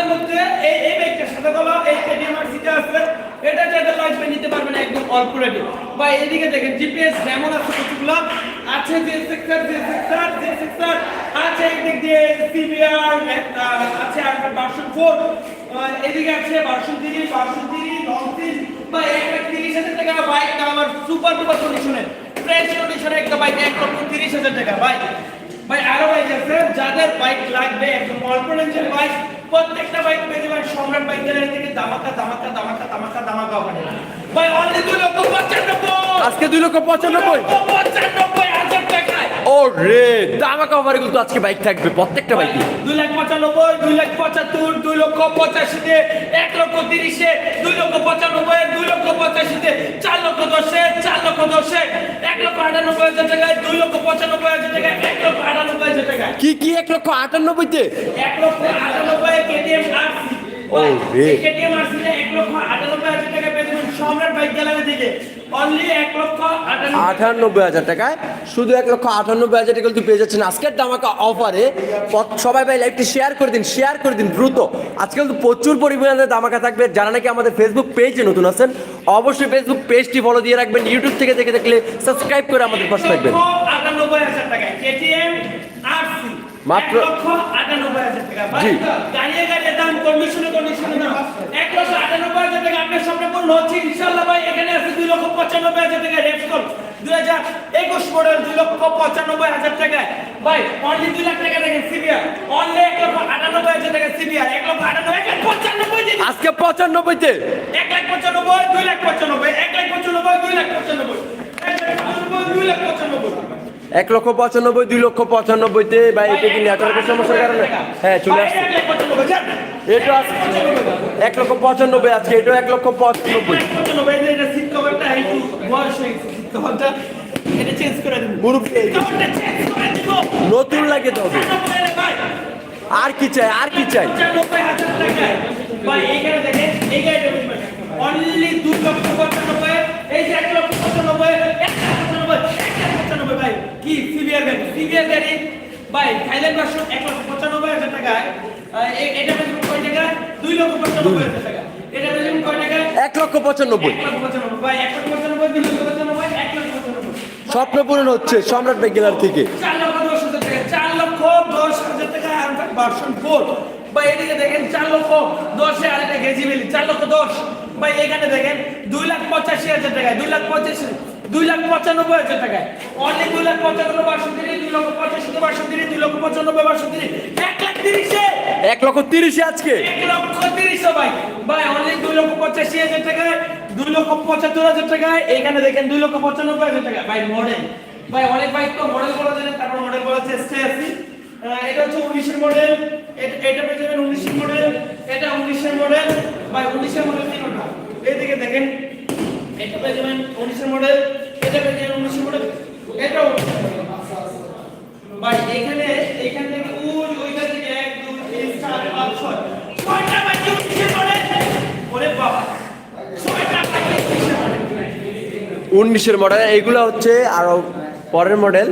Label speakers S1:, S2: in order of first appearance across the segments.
S1: সাদার মধ্যে এই এই বাইকটা সাদা কালো এই কেটিএম আর সিটা আছে, এটা যেটা লাগবে নিতে পারবেন একদম অল্প রেটে বা এদিকে দেখেন জিপিএস যেমন আছে কতগুলো? আছে যে সেক্টর যে সেক্টর যে সেক্টর আছে এদিক দিয়ে সিবিআর আছে আপনার ভার্সন ফোর এদিকে আছে three version three long three বা একটা তিরিশ হাজার টাকা বাইকটা আমার সুপার ডুপার কন্ডিশনে ফ্রেশ কন্ডিশনে একটা বাইক এক লক্ষ তিরিশ হাজার টাকা বাইক ভাই আরও বাইক আছে যাদের বাইক লাগবে একদম অল্প রেঞ্জের বাইক প্রত্যেকটা বাইক পেয়ে যাবেন সম্রাট বাইক গ্যালারি থেকে দামাকা দামাকা দামাকা দামাকা দামাকা ওখানে ভাই অনলি দুই লক্ষ পঁচানব্বই।
S2: আজকে দুই লক্ষ পঁচানব্বই।
S1: পঁচানব্বই হাজার টাকায়।
S2: ও রে দামাকা অফারে কিন্তু আজকে বাইক থাকবে প্রত্যেকটা বাইকে
S1: দুই লাখ পঁচানব্বই দুই লাখ পঁচাত্তর দুই লক্ষ পঁচাশিতে এক লক্ষ তিরিশে দুই লক্ষ পঁচানব্বই দুই লক্ষ পঁচাশিতে চার লক্ষ দশে চার লক্ষ দশে এক লক্ষ আটানব্বই হাজার দুই লক্ষ পঁচানব্বই হাজার এক লক্ষ আটানব্বই হাজার
S2: কি কি এক লক্ষ আটানব্বইতে?
S1: এক লক্ষ আটানব্বই কেটিএম আরসি।
S2: ও রে।
S1: কেটিএম আরসি এক লক্ষ আটানব্বই হাজার টাকা যাবেন সম্রাট বাইক গ্যালারি থেকে অনলি এক লক্ষ আটানব্বই
S2: হাজার টাকায়। শুধু এক লক্ষ আটানব্বই হাজার টাকা কিন্তু পেয়ে যাচ্ছেন আজকের দামাকা অফারে। সবাই ভাই লাইভটি শেয়ার করে দিন শেয়ার করে দিন দ্রুত। আজকে কিন্তু প্রচুর পরিমাণে দামাকা থাকবে। যারা নাকি আমাদের ফেসবুক পেজে নতুন আছেন অবশ্যই ফেসবুক পেজটি ফলো দিয়ে রাখবেন। ইউটিউব থেকে দেখে দেখলে সাবস্ক্রাইব করে আমাদের পাশে থাকবেন।
S1: আটানব্বই হাজার টাকায়। কেটিএম আরসি
S2: মাত্র-
S1: আটানব্বই হাজার টাকা
S2: জি।
S1: গাড়িয়ে গাড়িয়ে দাম কন্ডিশনে কন্ডিশনে দাম। এক লক্ষ আটানব্বই হাজার টাকা আপনার সামনে পূর্ণ হচ্ছে। ইনশাল্লাহ ভাই এখানে আছে দুই লক্ষ পঁচানব্বই হাজার টাকা রেপসকল দুই হাজার একুশ মডেল দুই লক্ষ পঁচানব্বই হাজার টাকায় ভাই অনলি দুই লাখ টাকা দেখেন সিবিআর অনলি এক লক্ষ আটানব্বই হাজার টাকা সিবিআর এক লক্ষ আটানব্বই এক লাখ পঁচানব্বই
S2: আজকে পঁচানব্বইতে?
S1: এক লাখ পঁচানব্বই দুই লাখ পঁচানব্বই এক লাখ পঁচানব্বই দুই লাখ পঁচানব্বই। এক লাখ পঁচানব্বই দুই লাখ পঁচানব্বই।
S2: এক লক্ষ পঁচানব্বই দুই লক্ষ পঁচানব্বইতে বা এটা কি নেটওয়ার্কের সমস্যার কারণে? হ্যাঁ চলে আসছে। এটা এক লক্ষ পঁচানব্বই আজকে এটা এক লক্ষ পঁচানব্বই। নতুন লাগে তবে আর কি চাই আর কি চাই?
S1: কি সিবিআর গাড়ি সিবিআর গাড়ি। ভাই থাইল্যান্ড ভার্সন এক লক্ষ পঁচানব্বই হাজার টাকা এটা কয় টাকা দুই লক্ষ পঁচানব্বই হাজার টাকা
S2: এক লক্ষ পঁচানব্বই।
S1: পঁচানব্বই এক লক্ষ পঁচানব্বই দুই লক্ষ পঁচানব্বই এক লক্ষ পঁচানব্বই
S2: স্বপ্ন পূরণ হচ্ছে সম্রাট বেগেলার থেকে।
S1: চার লক্ষ দশ হাজার চার লক্ষ দশ হাজার টাকা বা এদিকে দেখেন চার লক্ষ দশে চার লক্ষ দশ বা এখানে দেখেন দুই লাখ পঁচাশি হাজার টাকায় দুই লাখ পঁচাশি দুই লাখ পঁচানব্বই হাজার টাকায় অনলি দুই লাখ পঁচানব্বই তিরিশ দুই লক্ষ পঁচাশি তিরিশ দুই লক্ষ পঁচানব্বই তিরিশ এক লাখ তিরিশে।
S2: এক লক্ষ তিরিশে আজকে।
S1: এক তিরিশে ভাই। ভাই, অনলি দুই লক্ষ পঁচাশি হাজার টাকায়, দুই লক্ষ পঁচাত্তর হাজার টাকায়, এখানে দেখেন দুই লক্ষ পঁচানব্বই হাজার টাকা। ভাই মডেল ভাই, অনেক বাইক তো মডেল বলা যায় তারপর মডেল বলা আছি এটা হচ্ছে উনিশের মডেল এটা পেয়ে যাবেন উনিশের মডেল এটা উনিশের মডেল ভাই, উনিশের মডেল তিনটা এইদিকে দেখেন। এটা পেয়ে যাবেন উনিশের মডেল এটা পেয়ে যাবেন উনিশের মডেল এটাও ভাই, এখানে, এখান থেকে ওই ওইখান থেকে এক দুই তিন চার পাঁচ ছয় ছয়টা বাইক উনিশের মডেল ওরে বাবা ছয়টা বাইক উনিশের মডেল
S2: উনিশের মডেল এইগুলো হচ্ছে আরও পরের মডেল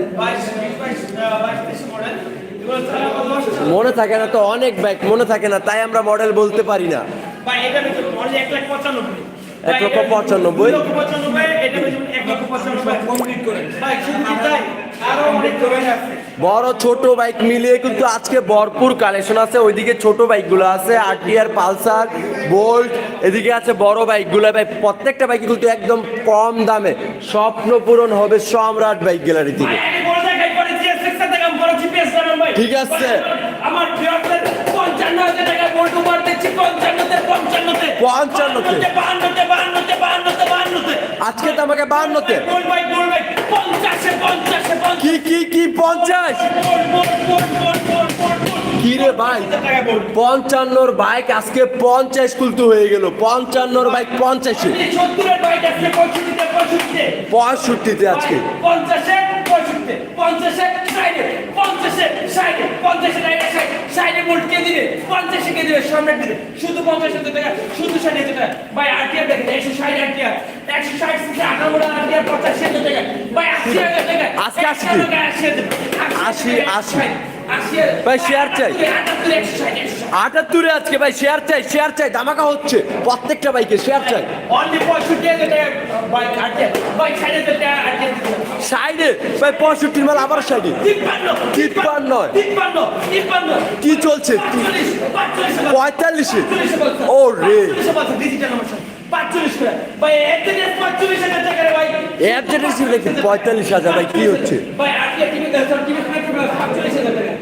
S2: মনে থাকে না তো অনেক বাইক মনে থাকে না তাই আমরা মডেল বলতে পারি না।
S1: এক
S2: লক্ষ পঁচানব্বই।
S1: আরও
S2: বড় ছোট বাইক মিলিয়ে কিন্তু আজকে ভরপুর কালেকশন আছে। ওইদিকে ছোট বাইকগুলো আছে আরটিআর পালসার বোল্ট এদিকে আছে বড় বাইকগুলো। ভাই প্রত্যেকটা বাইক কিন্তু একদম কম দামে। স্বপ্ন পূরণ হবে সম্রাট বাইক গ্যালারি থেকে। ঠিক আছে।
S1: আমার ভিউয়ারদের 55000 টাকা বল্টু মার দিচ্ছি 55 তে 55 তে
S2: 55 তে।
S1: 52 তে 52 তে 52 তে 52 তে
S2: আজকে তো আমাকে বাহান্নতে
S1: বল ভাই বল ভাই 50 এ 50 এ 50
S2: কি কি কি পঞ্চাশ কি রে ভাই পঞ্চান্নর বাইক আজকে পঞ্চাশ কুলতু হয়ে গেল। পঞ্চান্নর বাইক পঞ্চাশে।
S1: এই 70 এর বাইক আছে 65 তে 65 তে
S2: পঁয়ষট্টিতে। আজকে
S1: পঞ্চাশে পঞ্চাশে ষাটে পঞ্চাশে ষাটে পঞ্চাশে ষাটে ষাটে কে দিবে? পঞ্চাশে কে দিবে? সামনে দিবে? শুধু পঞ্চাশ হাজার টাকা শুধু ষাট হাজার টাকা। ভাই আরটিআর দেখেন একশো ষাট আরটিআর একশো ষাট থেকে আঠারো আরটিআর পঁচাশি হাজার টাকা। ভাই আশি হাজার টাকা।
S2: আশি।
S1: আশি হাজার
S2: আশি, আশি। ভাই, share চাই।
S1: আটাত্তর,
S2: আজকে ভাই শেয়ার চাই শেয়ার চাই ধামাকা হচ্ছে। প্রত্যেকটা বাইকে শেয়ার চাই। সাইডে ভাই পঁয়ষট্টির মাল আবার সাইডে
S1: তিপ্পান্ন
S2: কি চলছে? পঁয়তাল্লিশে? ও রে। পঁয়তাল্লিশ হাজার ভাই কি হচ্ছে
S1: ভাই, আজকে TV সব TV মাইক্রোপ্লাস পাঁচচল্লিশ হাজার টাকা।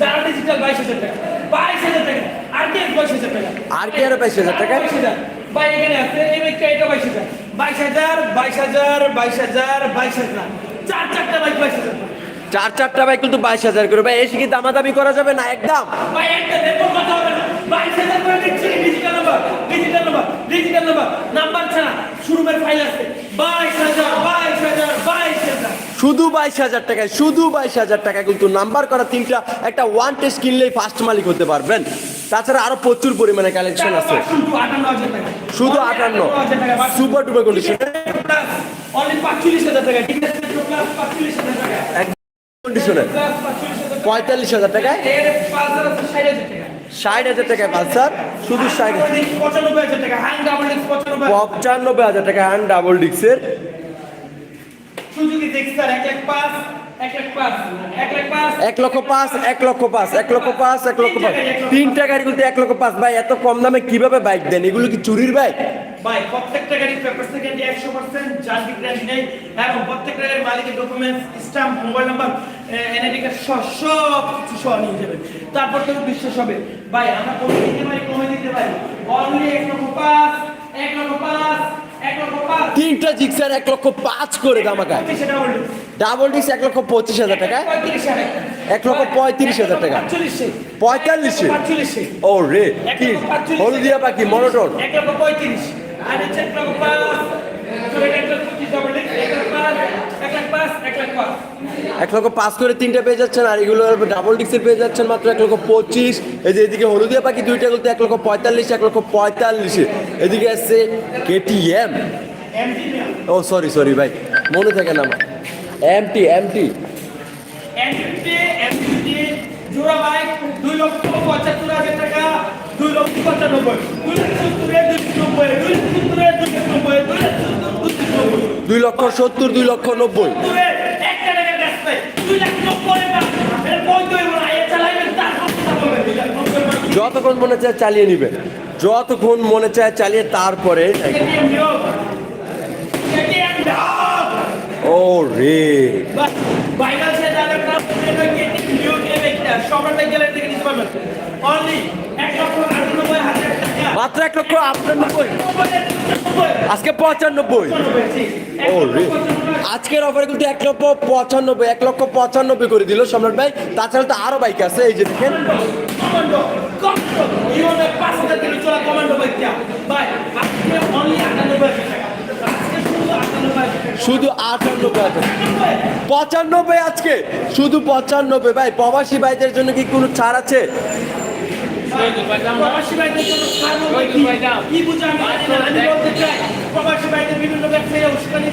S1: যারা digital বাইশ হাজার টাকা। বাইশ হাজার টাকা। RTX বাইশ হাজার টাকা।
S2: আর কি আরও বাইশ হাজার টাকা
S1: বাইশ হাজার। ভাই, এখানে আছে, এই বাইকটা, এটা বাইশ হাজার। বাইশ হাজার, বাইশ হাজার, বাইশ হাজার, বাইশ হাজার। চার চারটা বাইক বাইশ হাজার টাকা।
S2: চার চারটা বাইক কিন্তু বাইশ হাজার করে ভাই এসে কি দামাদামি করা যাবে না একদম
S1: ভাই একটা দেখো কথা হবে না বাইশ হাজার করে দিচ্ছি digital number digital number digital number number ছাড়া শুরুমের ফাইল আছে বাইশ হাজার বাইশ হাজার বাইশ হাজার
S2: শুধু বাইশ হাজার টাকায় শুধু বাইশ হাজার টাকায় কিন্তু নাম্বার করা তিনটা একটা ওয়ান টেস্ট কিনলেই ফার্স্ট মালিক হতে পারবেন। তাছাড়া আরও প্রচুর পরিমাণে কালেকশন আছে।
S1: শুধু আটান্ন। সুপার
S2: ডুপার কন্ডিশন কন্ডিশনে পঁয়তাল্লিশ হাজার টাকায়।
S1: ষাট হাজার
S2: টাকায় পালসার। শুধু ষাট
S1: পঁচানব্বই হাজার টাকা হ্যাং
S2: হ্যান্ড ডাবল ডিক্সের
S1: সুজুকি জিক্সার এক লাখ পাঁচ
S2: লক্ষ পাঁচ এক লক্ষ পাঁচ এক লক্ষ পাঁচ এক লক্ষ পাঁচ। তিনটা গাড়ি কিন্তু এক লক্ষ পাঁচ। ভাই এত কম দামে কীভাবে বাইক দেন? এগুলো কি চুরির বাইক?
S1: ভাই প্রত্যেকটা গাড়ির পেপার সেকেন্ডে একশো পার্সেন্ট জার্নি গ্যারান্টি নেই এবং প্রত্যেকটা গাড়ির মালিকের documents stamp mobile number NID card সহ সব কিছু সহ নিয়ে যাবে তারপর তো বিশ্বাস হবে। ভাই আমরা কমে দিতে পারি কমে দিতে পারি। অনলি এক লক্ষ পাঁচ এক লক্ষ পাঁচ
S2: তিনটা জিক্সার এক লক্ষ পাঁচ করে দামাকায়
S1: সেটা
S2: ডাবল ডিক্স এক লক্ষ পঁচিশ হাজার টাকা। এক লক্ষ পঁয়ত্রিশ হাজার টাকা। পঁয়তাল্লিশে। ও রে, কি হলদিয়া পাখি, মনোটন।
S1: পঁয়ত্রিশ। এক লক্ষ পাঁচ
S2: করে তিনটা পেয়ে যাচ্ছেন আর এগুলো ডাবল ডিক্সের পেয়ে যাচ্ছেন মাত্র এক লক্ষ পঁচিশ। এই যে এদিকে হলুদিয়া পাখি দুইটা বলতে এক লক্ষ পঁয়তাল্লিশ এক লক্ষ পঁয়তাল্লিশে। এদিকে আসছে কেটিএম ও সরি সরি ভাই মনে থাকে না আমার। এমটি এমটি
S1: এমটি এমটি জোড়া বাইক দুই লক্ষ পঁচাত্তর হাজার টাকা দুই লক্ষ পঁচানব্বই। দুই লক্ষ সত্তরের দুই লক্ষ নব্বই দুই লক্ষ সত্তর দুই নব্বই।
S2: দুই লক্ষ সত্তর দুই লক্ষ নব্বই। যতক্ষণ মনে চায় চালিয়ে নিবে। যতক্ষণ মনে চায় চালিয়ে তারপরে ও রে
S1: ভাইরাল সে যাদের নাম কেটিএম নিয়োগ এই ব্যক্তিটা সবার গ্যালারি থেকে নিতে পারবেন। অনলি এক লক্ষ আটানব্বই হাজার
S2: মাত্র এক লক্ষ আটানব্বই। আজকে পঁচানব্বই। ও আজকের অফারে কিন্তু এক লক্ষ পঁচানব্বই এক লক্ষ পঁচানব্বই করে দিল সম্রাট ভাই। তাছাড়া তো আরও বাইক আছে এই যে দেখেন
S1: কমান্ডো কমান্ডো ইওনে পাঁচ হাজার কিলো চলা কমান্ডো বাইকটা ভাই আজকে অনলি আটানব্বই হাজার টাকা আজকে শুধু আটানব্বই হাজার।
S2: হাজার পঁচানব্বই আজকে। শুধু পঁচানব্বই। ভাই প্রবাসী ভাইদের জন্য কি কোনো ছাড় আছে?
S1: প্রবাসী ভাইদের জন্য ছাড় বলতে কি? কি বুঝে আমি বলতে চাই, প্রবাসী ভাইদের বিভিন্ন ব্যবসায়ী উস্কানি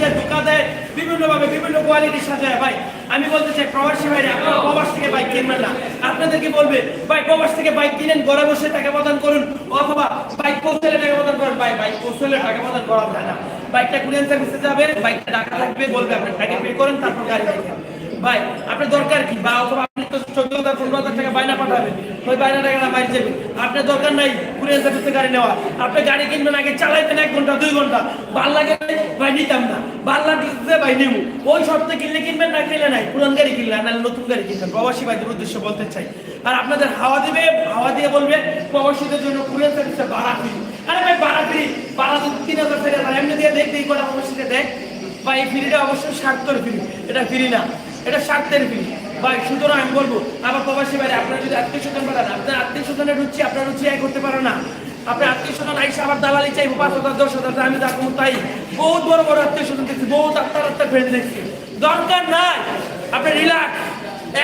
S1: দেয়, বিভিন্নভাবে বিভিন্ন কোয়ালিটি সাজায় ভাই আমি বলতে চাই প্রবাসী ভাইরা আপনারা প্রবাস থেকে বাইক কিনবেন না। আপনাদেরকে বলবে ভাই প্রবাস থেকে বাইক কিনেন ঘরে বসে টাকা প্রদান করুন অথবা বাইক পৌঁছালে টাকা প্রদান করুন। ভাই বাইক পৌঁছলে টাকা করা যায় না। বাইকটা কুরিয়ান সার্ভিসে যাবে বাইকটা টাকা বলবে আপনি টাকা পে করেন, তারপর গাড়ি দেখেন। ভাই, আপনার দরকার কি? বা অথবা আপনি তো চোদ্দ হাজার, পনেরো হাজার টাকা বাইনা পাঠাবেন। ওই বাইনা টাকা বাইরে যাবে। আপনার দরকার নাই কুরিয়ান সার্ভিসে গাড়ি নেওয়া। আপনি গাড়ি কিনবেন আগে, চালাইতেন এক ঘণ্টা, দুই ঘণ্টা। ভালো লাগে নিতাম না। ওই শর্তে কিনলে কিনবেন না কিনলে নাই? পুরান গাড়ি নাহলে নতুন গাড়ি কিনবেন। প্রবাসী উদ্দেশ্য বলতে চাই। আর আপনাদের হাওয়া হাওয়া দিয়ে বলবে, প্রবাসীদের জন্য ফ্রি আরে ভাই ফ্রি তো তিন হাজার দিয়ে দেখ দেখ বা এই ফ্রিটা অবশ্যই স্বার্থের ফ্রি। এটা ফ্রি না। এটা স্বার্থের ফ্রি। ভাই, সুতরাং আমি বলব আবার প্রবাসী বাইরে আপনার যদি আত্মীয় স্বজন পাঠান আপনার আত্মীয় স্বজনের রুচি, আপনার রুচি এক করতে পারো না। আপনার আত্মীয় স্বজন আইসা আবার দালালি চাইব, পাঁচ হাজার, দশ হাজার আমি তার তাই। বহুত বড় বড় আত্মীয় স্বজন দেখছি, বহুত আত্মার আত্মার ফ্রেন্ড দেখছি। দরকার নাই। আপনি রিল্যাক্স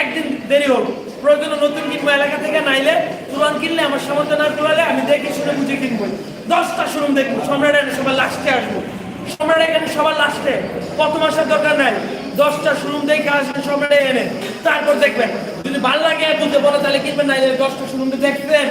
S1: একদিন দেরি হোক। প্রয়োজনে নতুন কিনবো, এলাকা থেকে নাইলে পুরান কিনলে, আমার সামর্থ্য না কুলালে আমি দেখে শুনে বুঝে কিনবো। দশটা শোরুম দেখব, সম্রাট এনে সবার লাস্টে আসব। সম্রাট এখানে সবার লাস্টে কত মাসের দরকার নাই? দশটা শোরুম দেখে আসবেন সম্রাটে এনে। তারপর দেখবেন, যদি ভালো লাগে বুঝতে বলো তাহলে কিনবেন না এই দশটা শোরুম দেখবেন।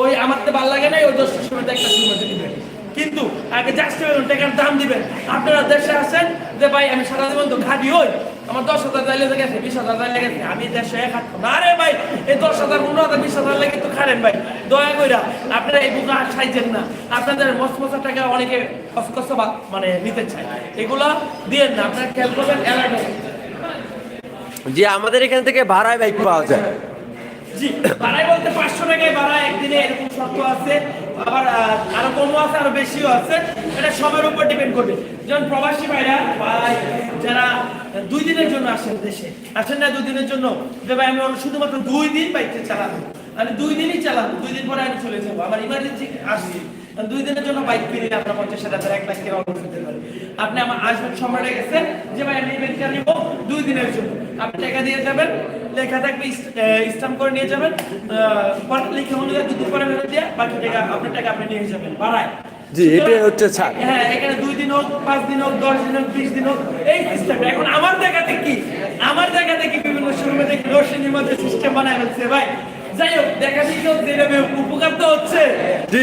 S1: ওই আমার তো ভালো লাগে না, ওই দশ সময় একটা শোরুম কিনবেন কিন্তু আগে যাচ্ছে টাকার দাম দিবেন। আপনারা দেশে আসেন যে ভাই, আমি সারা জীবন তো ঘাটি হই। আমার দশ হাজার দাইলে গেছে, বিশ হাজার দাইলে গেছে। আমি দেশে এক না রে ভাই, এই দশ হাজার, পনেরো হাজার, বিশ হাজার লেগে তো খারেন ভাই। দয়া কইরা, আপনারা এই বুকা সাইজেন না। আপনাদের মস্ত মস্ত টাকা অনেকে কষ্ট মানে নিতে চায়। এগুলো দিয়েন না, আপনারা খেয়াল করবেন অ্যালার্ট
S2: যে আমাদের এখান থেকে ভাড়ায় বাইক পাওয়া যায়।
S1: জি, বাড়াই বলতে পাঁচশো টাকায় বাড়ায়, একদিনে এরকম শর্ত আছে। আবার আরও কমও আছে, আরও বেশিও আছে। এটা সময়ের উপর ডিপেন্ড করবে। যেমন প্রবাসী ভাইরা বা যারা দুই দিনের জন্য আসেন দেশে, আসেন না দুই দিনের জন্য, যে ভাই আমি শুধুমাত্র দুই দিন বাইকটা চালাবো। আমি দুই দিনই চালাবো, দুই দিন পরে আমি চলে যাব। আমার ইমার্জেন্সি আসছি। দুই দিনের জন্য বাইক কিনলে আপনার পঞ্চাশ হাজার এক লাখ টাকা অল্প করতে পারে। আপনি আমার আসবেন সম্রাটে গেছে যে ভাই আমি এই নিব দুই দিনের জন্য। আপনি টাকা দিয়ে যাবেন লেখা থাকবে স্টাম্প করে নিয়ে যাবেন লিখে অনুযায়ী দুদিন পরে ফেরত দিয়ে বাকি টাকা আপনার টাকা আপনি নিয়ে যাবেন বাড়ায়।
S2: জি, এটাই হচ্ছে ছাড়।
S1: হ্যাঁ এখানে দুই দিন হোক পাঁচ দিন হোক দশ দিন হোক বিশ দিন হোক এই সিস্টেম এখন আমার জায়গাতে কি? আমার জায়গাতে কি বিভিন্ন শোরুমে দেখি রোশনির মধ্যে সিস্টেম বানায় ফেলছে ভাই? যাই হোক দেখা যেটা উপকার তো হচ্ছে।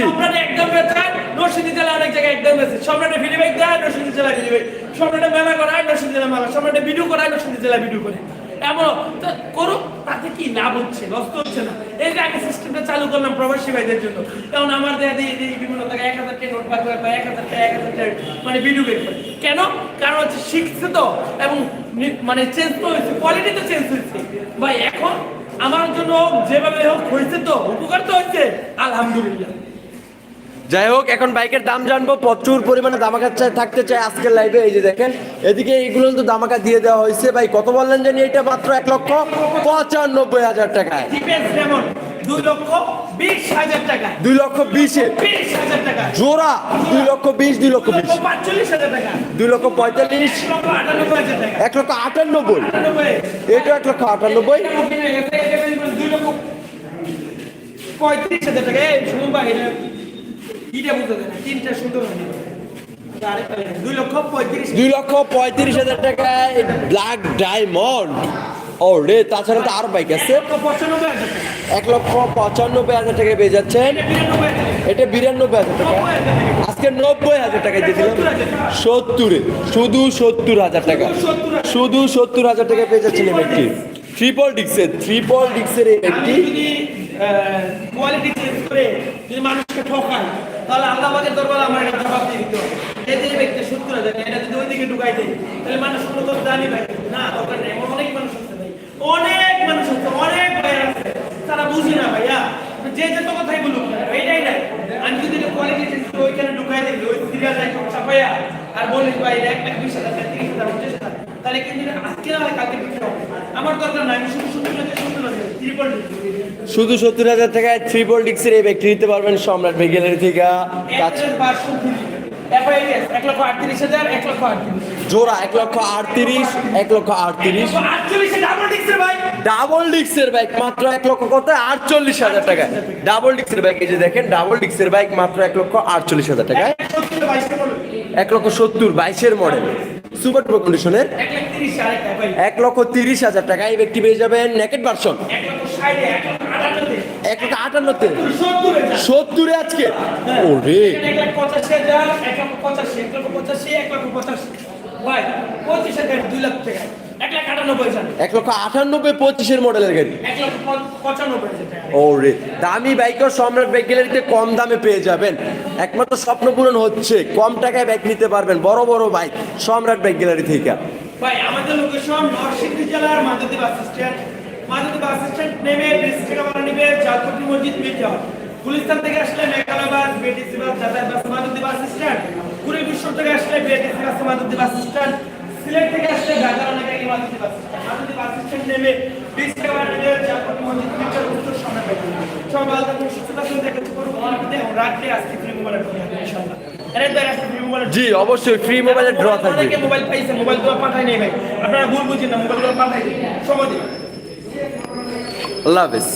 S1: সম্রাটে একদম বেচায় রশিদি জেলা অনেক জায়গায় একদম বেছে সম্রাটে ভিডিও বাইক দেয় রশিদি জেলা ভিডিও বাইক সম্রাটে মেলা করায় রশিদি জেলা মেলা। সম্রাটে ভিডিও করায় রশিদি জেলা ভিডিও করে। এমন তো করুক তাতে কি লাভ হচ্ছে? নষ্ট হচ্ছে না। এই যে আগে সিস্টেমটা চালু করলাম প্রবাসী ভাইদের জন্য। এখন আমার দেয়া বিভিন্ন এক হাজার টাকা নোট বার করে বা এক হাজার টাকা এক হাজার টাকা মানে ভিডিও বের করে। কেন? কারণ হচ্ছে শিখছে তো এবং মানে চেঞ্জ তো হয়েছে কোয়ালিটি তো চেঞ্জ হয়েছে। ভাই এখন আমার জন্য যেভাবে হোক হয়েছে তো উপকার তো হয়েছে আলহামদুলিল্লাহ।
S2: যাই হোক এখন বাইকের দাম জানব প্রচুর পরিমাণে দামাকা চাই থাকতে চাই আজকের লাইভে এই যে দেখেন এদিকে এইগুলো তো দামাকা দিয়ে দেওয়া হয়েছে। ভাই কত বললেন জানি এটা মাত্র এক লক্ষ পঁচানব্বই হাজার টাকায়।
S1: যেমন। দুই লক্ষ বিশ হাজার টাকা
S2: দুই লক্ষ বিশে?
S1: বিশ হাজার টাকা
S2: জোড়া? দুই লক্ষ বিশ দুই লক্ষ বিশ।
S1: পাঁচচল্লিশ হাজার টাকা।
S2: দুই লক্ষ পঁয়তাল্লিশ?
S1: এক লক্ষ আটানব্বই টাকা।
S2: এটা এক লক্ষ আটানব্বই।
S1: দুই লক্ষ পঁয়ত্রিশ হাজার টাকা। এই শুনুন ভাই এটা ইটা বুঝতে দেন তিনটা সুন্দর দুই লক্ষ পঁয়ত্রিশ
S2: দুই লক্ষ পঁয়ত্রিশ হাজার টাকায় ব্ল্যাক ডায়মন্ড ও রে তাছাড়া তো আরও বাইক আছে। এক লক্ষ পঁচানব্বই হাজার টাকায় পেয়ে যাচ্ছেন।
S1: এটা বিরানব্বই হাজার টাকা।
S2: আজকে নব্বই হাজার টাকায় দিয়েছিলাম সত্তরে শুধু সত্তর হাজার টাকা। শুধু সত্তর হাজার টাকা। পেয়ে যাচ্ছেন এই ব্যক্তি ট্রিপল ডিক্সের ট্রিপল ডিক্সের এই
S1: কোয়ালিটি চেঞ্জ করে যদি মানুষকে ঠকাই তাহলে আল্লাহ আমাদের দরবারে আমার একটা জবাব দিয়ে দিতে হবে। এই যে ব্যক্তি সত্তর হাজার এটা যদি ওই দিকে ঢুকাই দেয় তাহলে মানুষ কোনো তো জানি ভাই না দরকার নেই অনেক মানুষ আছে ভাই অনেক মানুষ আছে অনেক ভাই আছে তারা বুঝি না ভাইয়া যে যে তো কথাই বলুক না, এইটাই নাই। আমি যদি কোয়ালিটি ওইখানে ঢুকাই দিই ওই সিরিয়াল ছাপাইয়া আর বলি ভাই এক লাখ বিশ হাজার টাকা, তিরিশ হাজার পঞ্চাশ হাজার তাহলে কিন্তু আজকে না কালকে বিক্রি হবে। আমার দরকার নাই আমি শুধু সত্তর হাজার সত্তর হাজার ত্রিপল
S2: শুধু সত্তর হাজার টাকায় ট্রিপল ডিক্সের এই ব্যক্তি নিতে পারবেন সম্রাট ভেগেলের থেকে। কাজ
S1: এক লক্ষ আটত্রিশ হাজার এক লক্ষ আটত্রিশ।
S2: জোড়া এক লক্ষ আটত্রিশ এক লক্ষ আটত্রিশ
S1: ডাবল ডিক্সের
S2: বাইক মাত্র এক লক্ষ কত আটচল্লিশ হাজার টাকায় ডাবল ডিক্সের বাইক এই যে দেখেন ডাবল ডিক্সের বাইক মাত্র এক লক্ষ আটচল্লিশ হাজার টাকায় এক লক্ষ সত্তর বাইশের মডেল সুপার টুপার কন্ডিশনের
S1: এক
S2: লক্ষ তিরিশ হাজার টাকায় এই ব্যক্তি পেয়ে যাবেন নেকেট ভার্সন
S1: এক লক্ষ আটান্নতে সত্তরে
S2: আজকে ওরে
S1: পঁচাশি হাজার পঁচাশি এক লক্ষ পঁচাশি এক লক্ষ পঁচাশি ভাই পঁচিশ হাজার দুই লাখ টাকা এক লাখ আটানব্বই হাজার।
S2: এক লক্ষ আটানব্বই পঁচিশের মডেলের গাড়ি।
S1: এক লক্ষ পঁচানব্বই
S2: দামি বাইকও সম্রাট বাইক গ্যালারিতে কম দামে পেয়ে যাবেন। একমাত্র স্বপ্ন পূরণ হচ্ছে কম টাকায় বাইক নিতে পারবেন বড় বড় বাইক সম্রাট বাইক গ্যালারি থেকে।
S1: ভাই আমাদের লোকেশন নরসিংদী জেলার Madhabdi bus stand. Madhabdi bus stand নেমে ব্রিজ থেকে ভাড়া নিবে জালপট্টি মসজিদ মিটার গুলিস্তান থেকে আসলে মেঘালয় বাস বিটিসি বাস যাতায়াত বাস মাধবদী বাস স্ট্যান্ড। কুড়ি বিশ্ব থেকে আসলে BTC bus Madhabdi bus stand. Sylhet থেকে আসলে ঢাকার অনেক আগে Madhabdi bus stand. Madhabdi bus stand নেমে থেকে ভাড়া নিবে জালপট্টি মসজিদ মিটার উত্তর সামনে পাই সব ভালো থাকুন সুস্থ থাকুন ফ্রি মোবাইল ইনশাআল্লাহ। এর দ্বারা আসছি ফ্রি মোবাইল
S2: জি অবশ্যই ফ্রি মোবাইলের ড্র থাকবে।
S1: মোবাইল পাইছে মোবাইলগুলো পাঠায় নেই ভাই। আপনারা ভুল বুঝেন না মোবাইলগুলো পাঠাই দিন। সময় দিন।
S2: আল্লাহ হাফেজ।